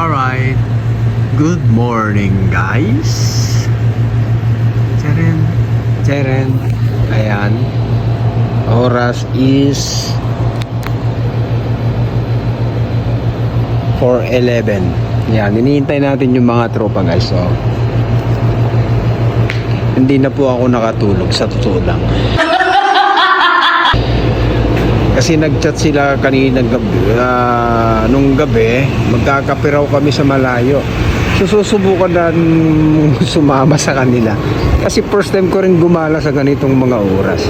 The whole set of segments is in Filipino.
Alright. Good morning, guys. Cheren. Cheren. Ayan. Oras is 4.11. Yan, hinihintay natin yung mga tropa guys. So, hindi na po ako nakatulog sa totoo lang. Kasi nagchat sila kanina gabi, ah, nung gabi, magkakape raw kami sa malayo. So susubukan na sumama sa kanila. Kasi first time ko rin gumala sa ganitong mga oras.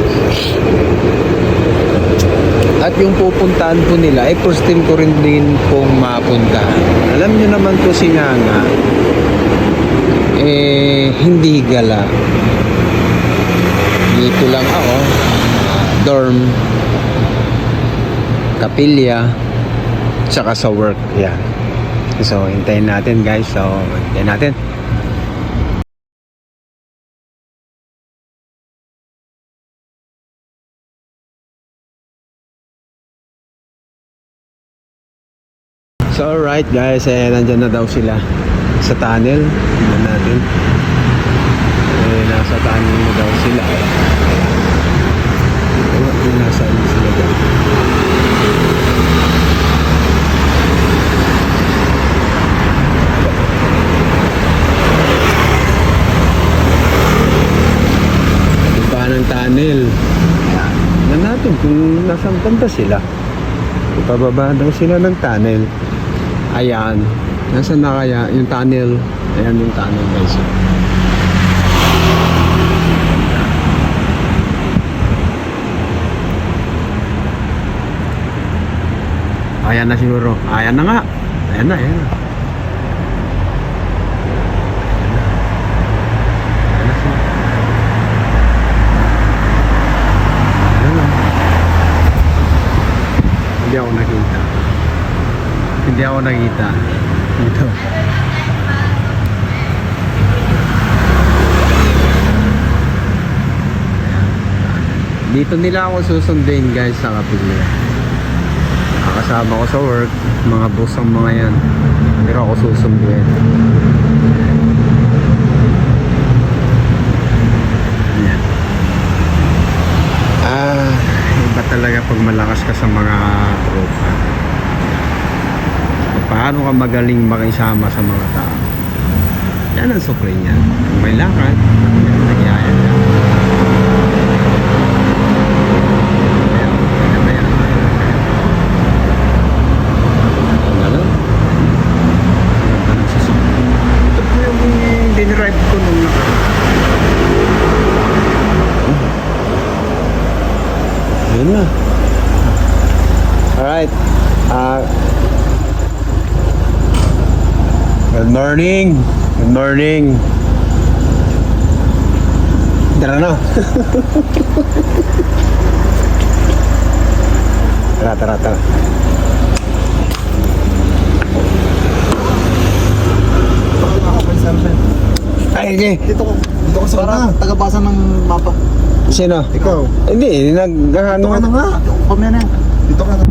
At yung pupuntahan po nila, eh first time ko rin din pong mapuntahan. Alam nyo naman po si Nanga, eh hindi gala. Dito lang ako, dorm, kapilya, tsaka sa work. Yan. So, hintayin natin guys. So, hintayin natin. So, alright guys. Eh, nandyan na daw sila sa tunnel. Tingnan natin. Eh, nasa tunnel na daw sila. Ko nasa ano sila dyan. Tunnel. Tingnan natin kung nasaan banda sila. Ipababa daw sila ng tunnel. Ayan. Nasaan na kaya yung tunnel? Ayan yung tunnel guys. Ayan na siguro. Ayan na nga. Ayan na, ayan na. Ayan na siya. Ayan na. Hindi ako nakita. Hindi ako nakita. Dito. Dito nila ako susundin guys sa kapilya. Nakakasama ko sa work, mga boss ang mga yan. Pero ako susunduin. Yan. Ah, iba talaga pag malakas ka sa mga tropa. Paano ka magaling makisama sa mga tao? Yan ang sukli niyan. Kung may lakad, yan ang nagyaya ka. Ayan, ayan, ayan, ayan. Ano? Ganda ng sasakyan. Ito po yung dinrive ko nung nakaraan. Yun na. Alright. Ah. good morning. Good morning. Tara na. tara, tara, tara. Ay, hindi. Dito ko. Dito ko sa Para tagabasa ng mapa. Sino? Ikaw. Hindi, nag-ano. Dito ka na nga. Pamaya na. Dito ka na.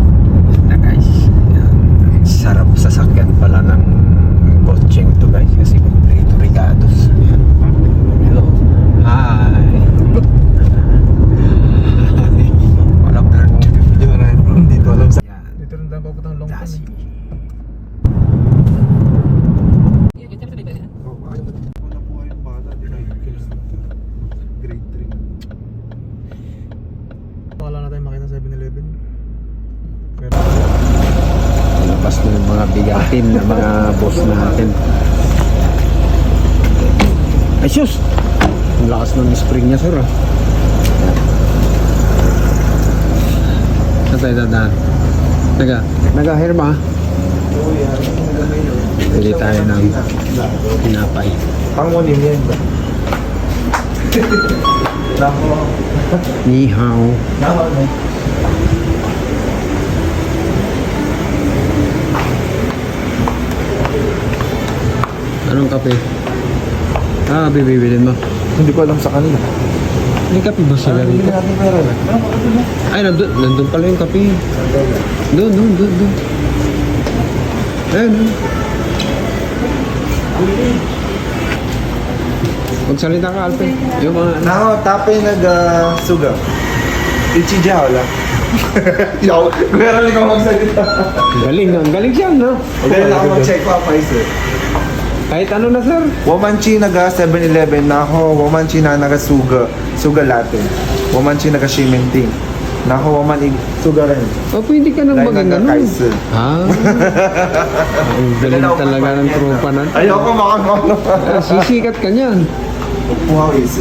guys. Sarap sasakyan pala ng guys kasi kompleto regados. Yan. Hello. Hi. Wala pa rin Dito na yan. Dito alam sa... Dito rin daw papuntang long Dasi. Wala na Grade 3. Wala na tayong makita sa 7-Eleven. Pero... Labas na yung mga bigatin na mga boss natin. Ay sus! Ang lakas ng spring niya sir ah. Saan tayo dadaan? Naga, naga-herma. Pili tayo ng pinapay. Pang mo yan ba? Ni hao. Anong kape? Ah, bibibilin mo. Hindi ko alam sa kanila. May kape ba sila Hindi rito? natin pera na. Ano Ay, nandun, nandun pala yung kape. Doon, doon, doon, doon. Ayun, doon. Magsalita ka, Alpe. Yung mga... Nako, tape nag uh, suga. Ichija wala. Yo, meron ikaw magsalita. Galing, ang galing siya, no? Na ako mag-check pa pa sir. Kahit ano na, sir. Womanchi naga 7-Eleven nako, womanchi na naga suga, suga latte. Womanchi naga shiminting. Nako, woman ig suga rin. O, pwede ka nang Dahil maging ano. nagka-Kaiser. Ah. ang galing talaga ng tropa na. Ayoko makakano. Ah, sisikat ka niyan. Wow, is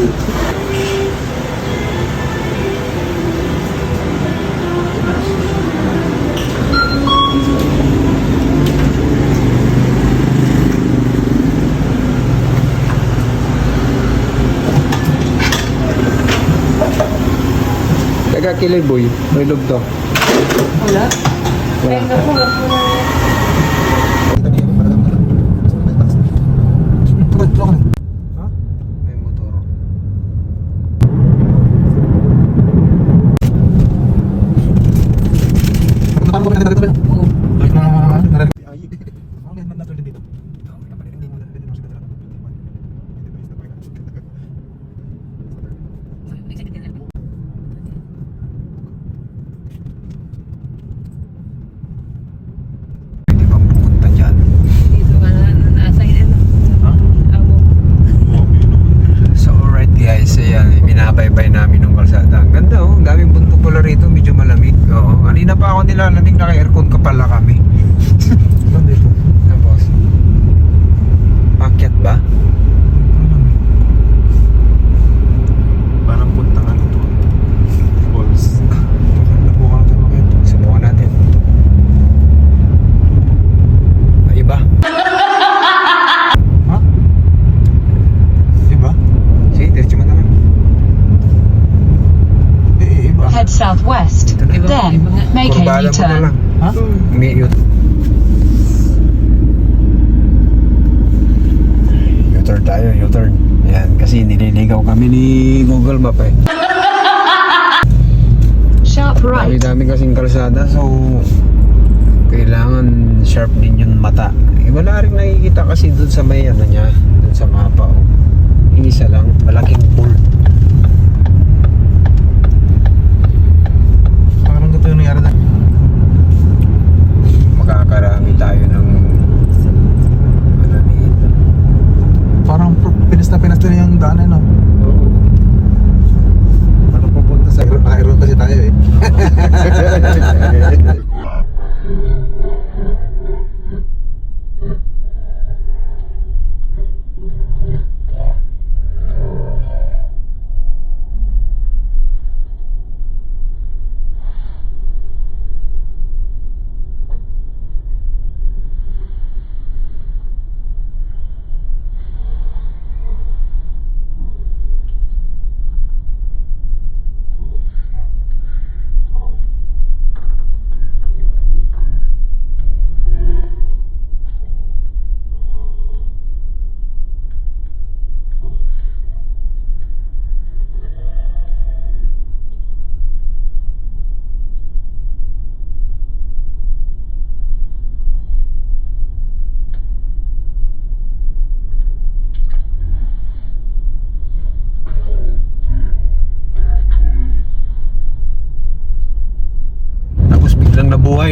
Taga kilay boy. May lugto. Wala? Wala. Ay, naku, naku na. May motoro. Pwede bang pumunta dyan? Dito ka na, nasa yun. Ha? Amo. So alright guys, ayan, binabaybay namin ng kalsada. Ang ganda oh, ang daming bundok pala rito, medyo malamig. Oo, kanina pa ako nilalamig, naka-aircon ka pala kami. Tapos, pakyat ba? Parang puntang ano to. Balls. Nabukan tayo makita. Subukan natin. Ay, iba? Ha? Iba? Sige, diretso mo na lang. Eh, iba. Head southwest, Ito na. then make a Kurbada mo na U-turn. lang. Ha? Umi- U- U-turn tayo, U-turn. Ayan, kasi nililigaw kami ni Google Map eh. Sharp right. Dami-dami kasing kalsada, so kailangan sharp din yung mata. Eh, wala rin nakikita kasi dun sa may ano niya, dun sa mapa. Oh. Isa lang, malaking pool. Parang ganito yung nangyari na. Makakarami tayo ng ano dito. Parang pinas na pinas na yung daanan, no? Ano pupunta sa Iron, Iron kasi tayo eh.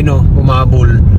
no, umabol.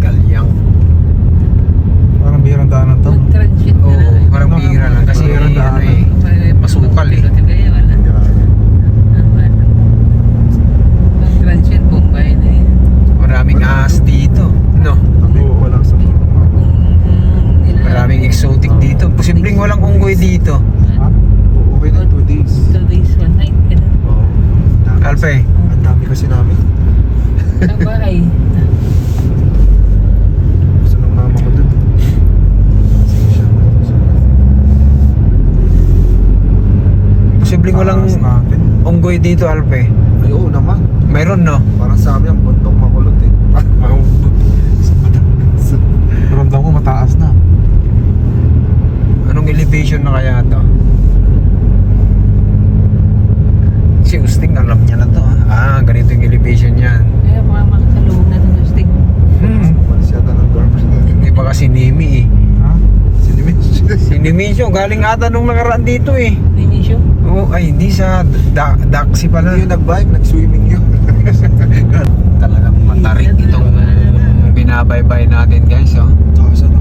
Galyang. Parang bihirang daanan to. Mag-transit Oo, oh, parang no, bihira lang kasi bihirang ano eh, masukal eh. Mag-transit, Bombay na eh. Maraming dito, no? Oo, walang sa mm, Maraming exotic dito. Posibleng walang unggoy dito. Okay lang, 2 days. 2 days, 1 night. Oo. Alpe. Ang dami kasi namin. Ang bahay. Posibleng walang unggoy dito, Alpe. Ay, oo naman. Mayroon, no? Parang sa amin ang bundok makulot eh. Ramdam ko mataas na. Anong elevation na kaya to? Si Usting, alam niya na to. ah. Ah, ganito yung elevation niyan. Kaya mga makasalubong na ng stick. Hmm. Umalis yata ng dorm. Hindi pa kasi Nimi eh. Ha? Sinimis. Si Nimisyo, galing ata nung nakaraan dito eh. Ninisyo. Oo, ay hindi sa da Daxi pala. Hindi yung nag-bike, nag-swimming yun. Talagang matarik itong binabaybay natin guys, oh. Taas ano?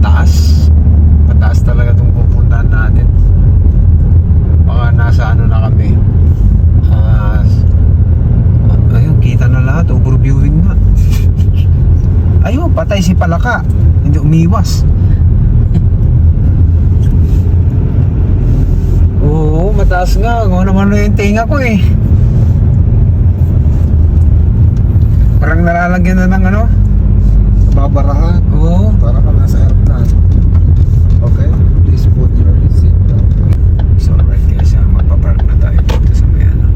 Taas. Mataas talaga itong pupuntahan natin. Baka nasa ano na kami. Ah, ayun, kita na lahat. Overviewing na. Ayun, patay si Palaka. Hindi umiwas. Oo, mataas nga. Kung naman na yung tinga ko eh. Parang nalalagyan na ng ano. babarahan. Oo. Para ka nasa airplane. Okay? Please put your seat belt. So alright guys, uh, magpapark na tayo dito sa may ano.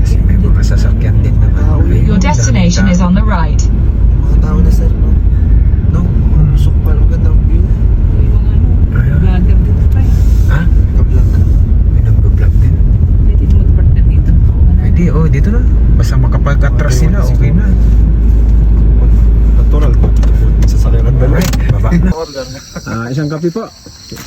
Kasi may mga sasakyan din naman. Ayun, Your destination dami- is on the right. Mga tao na sir, no? No? Usok pa, ang gandang view. May mga ano, Ayun. vlogger dito pa eh. Ha? Naka-vlog ka. May nagbablog din. Pwede mag-park ka dito. Pwede, oh, dito na. Basta makapag-atras sila, okay na. Natural to. Sasakyan ng dalawa. Alright, baba na. Order na. Ah, isang kape po.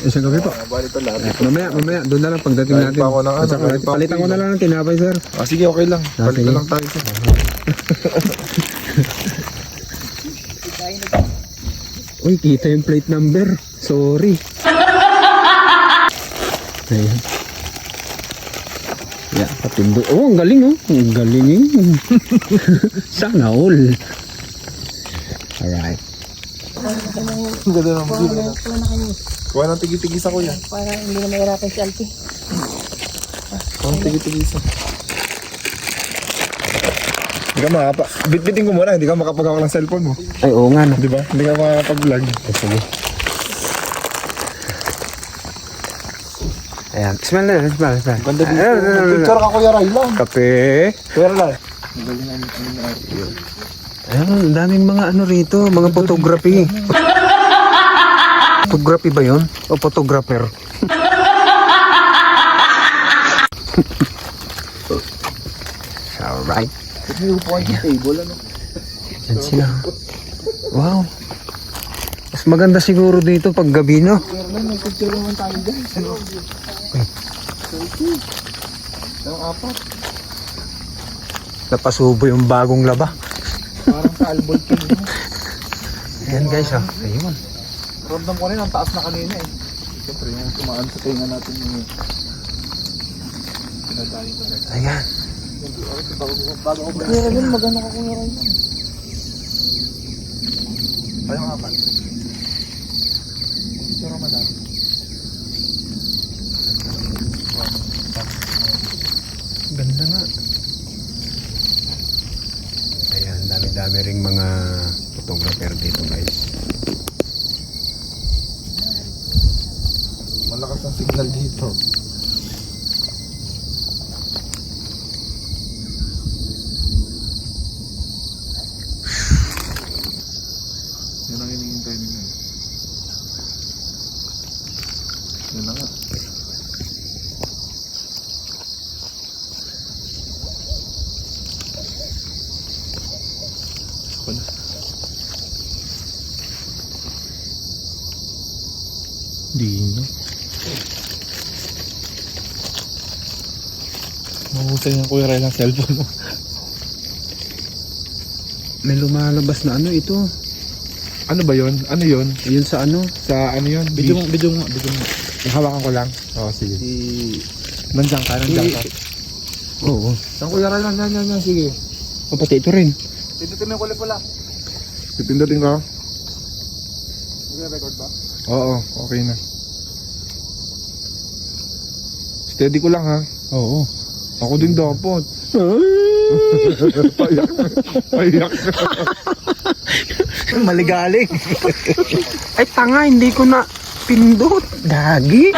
Isang kape po. Bali ito lahat. Mamaya, mamaya, doon na lang pagdating natin. pa ako ng ano, At saka, kahit pa ako palitan ko na lang ng tinapay, sir. Ah, sige, okay lang. Ah, Palit sige. na lang tayo sir. Uy, kita yung plate number. Sorry. Ayan. Yeah, patindo. Oh, ang galing oh. Ang galing eh. Sana all. Alright. Ang ganda ng view. Kuha ng tigi-tigis ako yan. Para hindi na mahirapan si Alpi. Kuha ng tigi-tigis ako. Hindi ka makapa... Bitbitin ko muna, hindi ka makapagawa ng cellphone mo. Ay, oo nga no. Di ba? Hindi ka makapag-vlog. Sige. Ayan. Smell na, smell, smell. Ganda dito. Ayun, ayun, ayun, Picture ka Kuya Raylan. Kape. Kuya Raylan. Ayun, ang daming mga ano rito, mga photography. Photography ba yun? O photographer? Alright. Upuan yung table, ano? Yan sila. Wow. Mas maganda siguro dito pag gabi, no? Kuya Raylan, may picture naman tayo dyan. Ano? Ang apat. Napasubo yung bagong laba. Parang sa Albol King. Ayan guys, ah. Ayun. Ramdam ko rin ang taas na kanina eh. Siyempre yung tumaan sa tinga natin yung pinadayo talaga. Ayan. Bago ko Kuya Raylan, maganda ka Kuya Raylan. Ayaw nga ba? Picture madami. Ganda nga. Ayan, dami-dami ring mga photographer dito guys. Dino. Mahusay niya kuya Rel cellphone mo. May lumalabas na ano ito. Ano ba yon? Ano yon? Yun sa ano? Sa ano yon? Video mo, video mo, video mo. Hawakan ko lang. Oo, sige. Si... Nandiyan ka, nandiyan ka. Oo. Saan kuya Rel? Nandiyan, nandiyan, sige. O, pati ito rin. Pindutin mo yung kulay pula. Pipindutin ka. Nagre-record ba? Oo, okay na. Steady ko lang ha. Oo. Ako din dapat. Payak na. Payak na. Maligaling. Ay tanga, hindi ko na pindot. Gagi.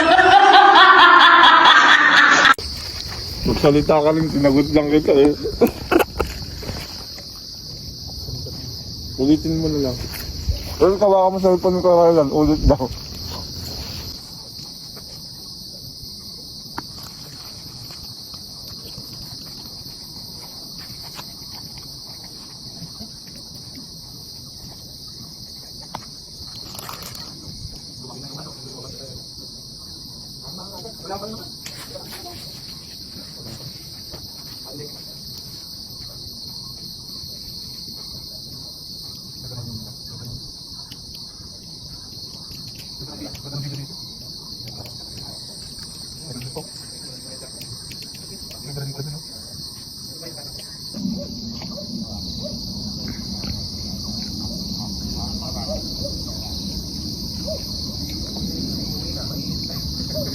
Magsalita ka lang, sinagot lang kita eh. Ulitin mo na lang. Pero tawa ka mo sa cellphone ko lang, ulit daw.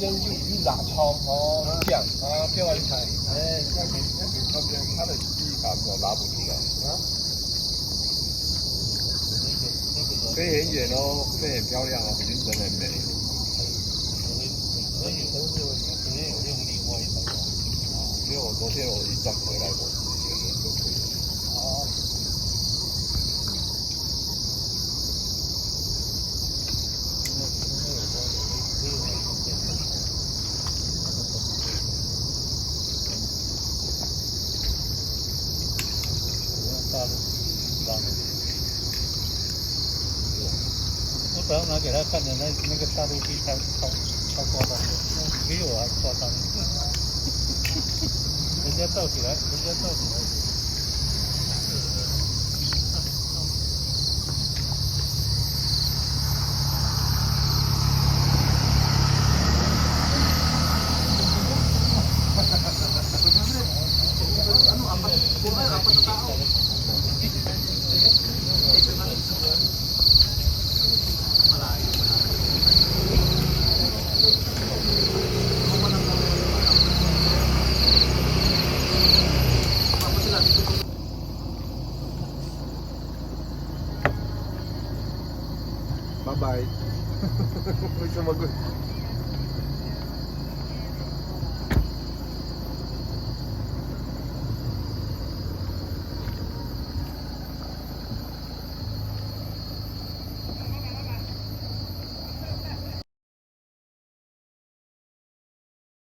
烟去一拉超哦，这样啊，哎，那那那边，的不？啊？飞很远哦，飞很漂亮哦，云层很美。可以，可以，可以，可以有另外一种。因为我昨天我一转回来，大戮大，杀戮机。我早上拿给他看的，那那个杀戮机，他他他挂到，他没有啊，挂到。人家照起来，人家照起来。Malayo.